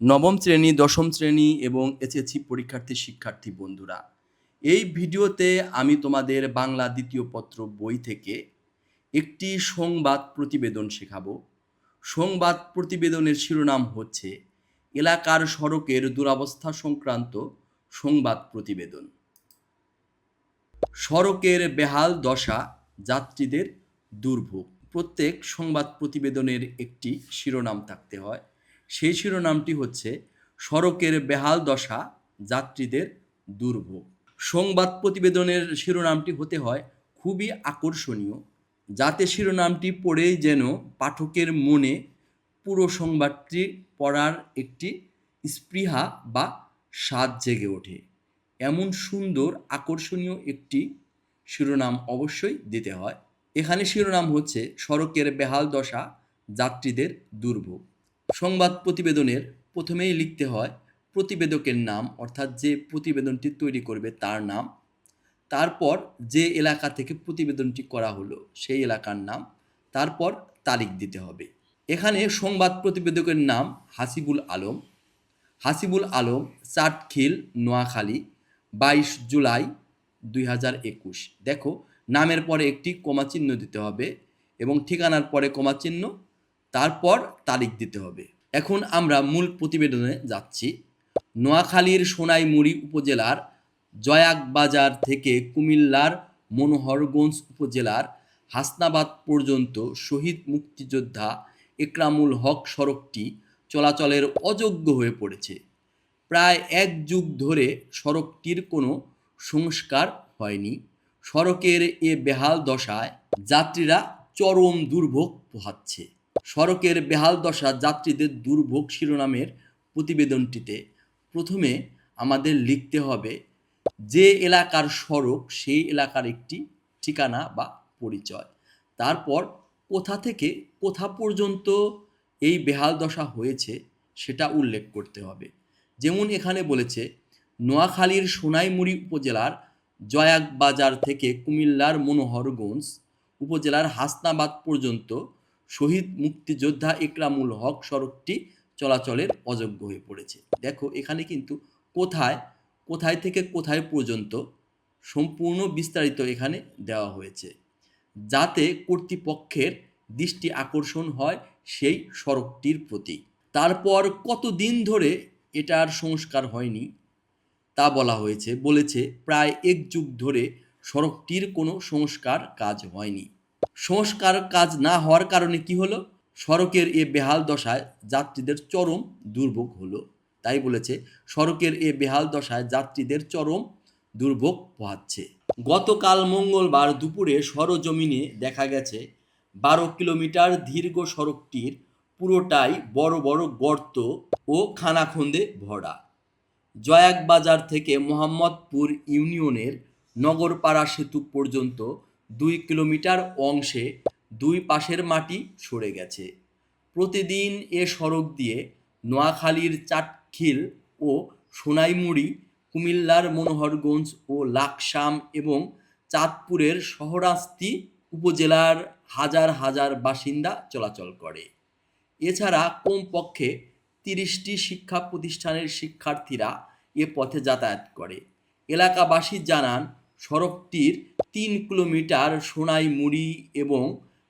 নবম শ্রেণি, দশম শ্রেণি এবং এসএসসি পরীক্ষার্থী শিক্ষার্থী বন্ধুরা, এই ভিডিওতে আমি তোমাদের বাংলা দ্বিতীয় পত্র বই থেকে একটি সংবাদ প্রতিবেদন শেখাবো। সংবাদ প্রতিবেদনের শিরোনাম হচ্ছে, এলাকার সড়কের দুরাবস্থা সংক্রান্ত সংবাদ প্রতিবেদন। সড়কের বেহাল দশা যাত্রীদের দুর্ভোগ। প্রত্যেক সংবাদ প্রতিবেদনের একটি শিরোনাম থাকতে হয়। সেই শিরোনামটি হচ্ছে সড়কের বেহাল দশা, যাত্রীদের দুর্ভোগ। সংবাদ প্রতিবেদনের শিরোনামটি হতে হয় খুবই আকর্ষণীয়, যাতে শিরোনামটি পড়েই যেন পাঠকের মনে পুরো সংবাদটি পড়ার একটি স্পৃহা বা স্বাদ জেগে ওঠে। এমন সুন্দর, আকর্ষণীয় একটি শিরোনাম অবশ্যই দিতে হয়। এখানে শিরোনাম হচ্ছে সড়কের বেহাল দশা, যাত্রীদের দুর্ভোগ। সংবাদ প্রতিবেদনের প্রথমেই লিখতে হয় প্রতিবেদকের নাম, অর্থাৎ যে প্রতিবেদনটি তৈরি করবে তার নাম। তারপর যে এলাকা থেকে প্রতিবেদনটি করা হলো সেই এলাকার নাম। তারপর তারিখ দিতে হবে। এখানে সংবাদ প্রতিবেদকের নাম হাসিবুল আলম। হাসিবুল আলম চাটখিল নোয়াখালী, বাইশ জুলাই দুই হাজার একুশ। দেখো, নামের পরে একটি কমা চিহ্ন দিতে হবে এবং ঠিকানার পরে কমা চিহ্ন তারপর তারিখ দিতে হবে। এখন আমরা মূল প্রতিবেদনে যাচ্ছি। নোয়াখালীর সোনাইমুড়ি উপজেলার জয়াক বাজার থেকে কুমিল্লার মনোহরগঞ্জ উপজেলার হাসনাবাদ পর্যন্ত শহীদ মুক্তিযোদ্ধা একরামুল হক সড়কটি চলাচলের অযোগ্য হয়ে পড়েছে। প্রায় এক যুগ ধরে সড়কটির কোনো সংস্কার হয়নি। সড়কের এ বেহাল দশায় যাত্রীরা চরম দুর্ভোগ পোহাচ্ছে। সড়কের বেহাল দশা যাত্রীদের দুর্ভোগ শিরোনামের প্রতিবেদনটিতে। প্রথমে আমাদের লিখতে হবে, যে এলাকার সড়ক সেই এলাকার একটি ঠিকানা বা পরিচয়। তারপর কোথা থেকে কোথা পর্যন্ত এই বেহাল দশা হয়েছে সেটা উল্লেখ করতে হবে। যেমন এখানে বলেছে, নোয়াখালীর সোনাইমুড়ি উপজেলার জয়াক বাজার থেকে কুমিল্লার মনোহরগঞ্জ উপজেলার হাসনাবাদ পর্যন্ত শহীদ মুক্তিযোদ্ধা ইকরামুল হক সড়কটি চলাচলের অযোগ্য হয়ে পড়েছে। দেখো, এখানে কিন্তু কোথায় কোথায় থেকে কোথায় পর্যন্ত সম্পূর্ণ বিস্তারিত এখানে দেওয়া হয়েছে। যাতে কর্তৃপক্ষের দৃষ্টি আকর্ষণ হয় সেই সড়কটির প্রতি। তারপর কতদিন ধরে এটার সংস্কার হয়নি তা বলা হয়েছে, বলেছে প্রায় এক যুগ ধরে সড়কটির কোনো সংস্কার কাজ হয়নি। সংস্কার কাজ না হওয়ার কারণে কি হলো? সড়কের এ বেহাল দশায় যাত্রীদের চরম দুর্ভোগ হলো। তাই বলেছে, সড়কের এ বেহাল দশায় যাত্রীদের চরম দুর্ভোগ পোহাচ্ছে। গতকাল মঙ্গলবার দুপুরে সরজমিনে দেখা গেছে, বারো কিলোমিটার দীর্ঘ সড়কটির পুরোটাই বড় বড় গর্ত ও খানাখন্দে ভরা। জয়াক বাজার থেকে মোহাম্মদপুর ইউনিয়নের নগরপাড়া সেতু পর্যন্ত দুই কিলোমিটার অংশে দুই পাশের মাটি সরে গেছে। প্রতিদিন এ সড়ক দিয়ে নোয়াখালীর চাটখিল ও সোনাইমুড়ি, কুমিল্লার মনোহরগঞ্জ ও লাকসাম এবং চাঁদপুরের শহরাস্তি উপজেলার হাজার হাজার বাসিন্দা চলাচল করে। এছাড়া কমপক্ষে তিরিশটি শিক্ষা প্রতিষ্ঠানের শিক্ষার্থীরা এ পথে যাতায়াত করে। এলাকাবাসী জানান, সড়কটির তিন কিলোমিটার সোনাইমুড়ি এবং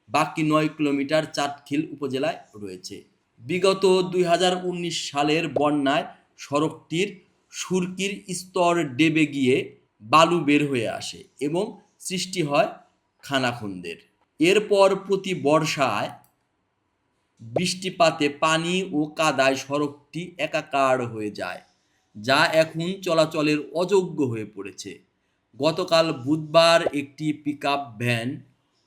বাকি নয় কিলোমিটার চাটখিল উপজেলায় রয়েছে। বিগত দুই হাজার উনিশ সালের বন্যায় সড়কটির সুরকির স্তর ডেবে গিয়ে বালু বের হয়ে আসে এবং সৃষ্টি হয় খানাখন্দের। এরপর প্রতি বর্ষায় বৃষ্টিপাতে পানি ও কাদায় সড়কটি একাকার হয়ে যায়, যা এখন চলাচলের অযোগ্য হয়ে পড়েছে। গতকাল বুধবার একটি পিকআপ ভ্যান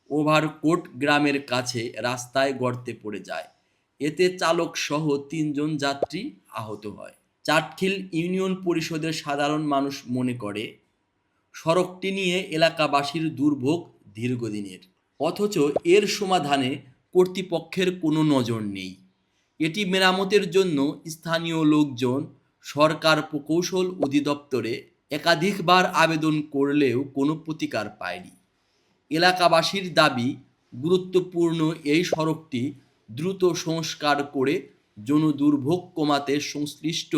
ওভারকোট গ্রামের কাছে রাস্তায় গর্তে পড়ে যায়। এতে চালক সহ তিনজন যাত্রী আহত হয়। চাটখিল ইউনিয়ন পরিষদের সাধারণ মানুষ মনে করে, সড়কটি নিয়ে এলাকাবাসীর দুর্ভোগ দীর্ঘদিনের। অথচ এর সমাধানে কর্তৃপক্ষের কোনো নজর নেই। এটি মেরামতের জন্য স্থানীয় লোকজন সরকার প্রকৌশল অধিদপ্তরে একাধিকবার আবেদন করলেও কোনো প্রতিকার পায়নি। এলাকাবাসীর দাবি, গুরুত্বপূর্ণ এই সড়কটি দ্রুত সংস্কার করে যৌন দুর্ভোগ কমাতে সংশ্লিষ্ট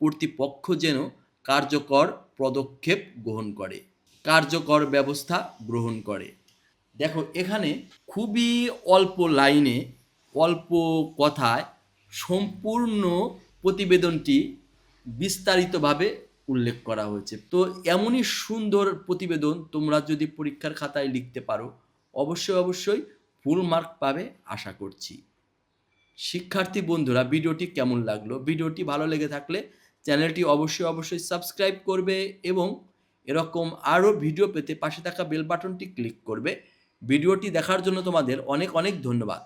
কর্তৃপক্ষ যেন কার্যকর পদক্ষেপ গ্রহণ করে, কার্যকর ব্যবস্থা গ্রহণ করে। দেখো, এখানে খুবই অল্প লাইনে, অল্প কথায় সম্পূর্ণ প্রতিবেদনটি বিস্তারিতভাবে উল্লেখ করা হয়েছে। তো এমনই সুন্দর প্রতিবেদন তোমরা যদি পরীক্ষার খাতায় লিখতে পারো, অবশ্যই অবশ্যই ফুল মার্ক পাবে আশা করছি। শিক্ষার্থী বন্ধুরা, ভিডিওটি কেমন লাগল? ভিডিওটি ভালো লেগে থাকলে চ্যানেলটি অবশ্যই অবশ্যই সাবস্ক্রাইব করবে এবং এরকম আরও ভিডিও পেতে পাশে থাকা বেল বাটনটি ক্লিক করবে। ভিডিওটি দেখার জন্য তোমাদের অনেক অনেক ধন্যবাদ।